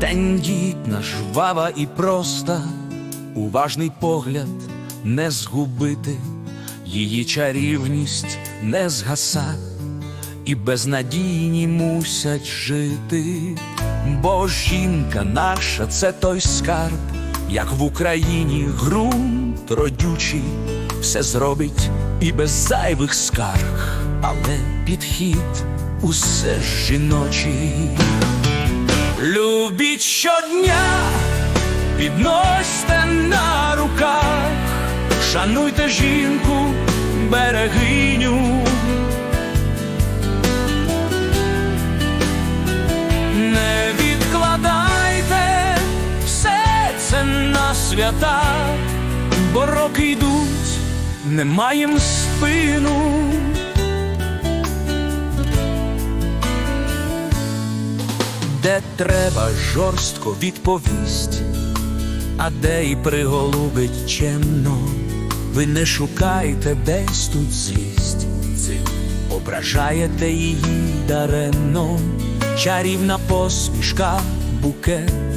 Тендітна, жвава і проста, уважний погляд не згубити, її чарівність не згаса, і безнадійні мусять жити, бо жінка наша це той скарб, як в Україні ґрунт родючий, все зробить і без зайвих скарг, але підхід усе ж жіночий. Любіть щодня, підносьте на руках, шануйте жінку, берегиню. Свята, бо роки йдуть, не маєм спину. де треба жорстко відповість, а де й приголубить чемно, ви не шукайте десь тут злість, ображаєте її даремно, чарівна посмішка, букет,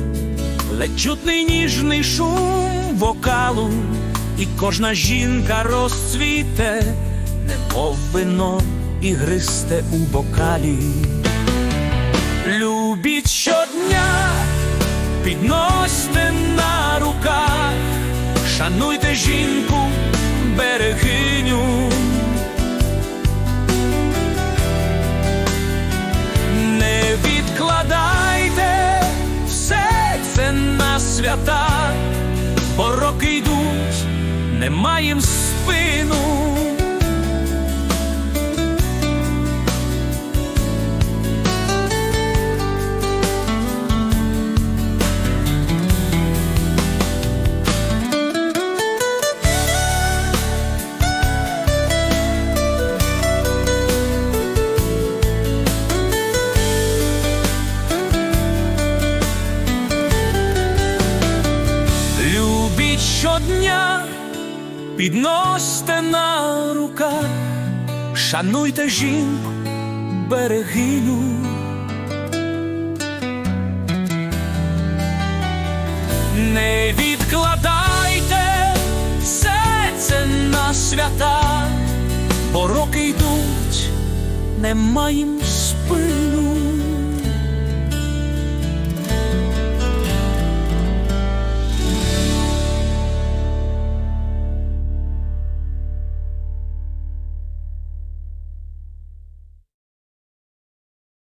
ледь чутний ніжний шум вокалу, і кожна жінка розцвіте, немов вино і гристе у бокалі. Любіть щодня, підносьте на руках, шануйте жінку, берегиню. Свята, бо роки йдуть, не маєм спину. Щодня, підносьте на руках, шануйте жінку, берегиню. Не відкладайте все це на свята, бо роки йдуть, не маєм спину.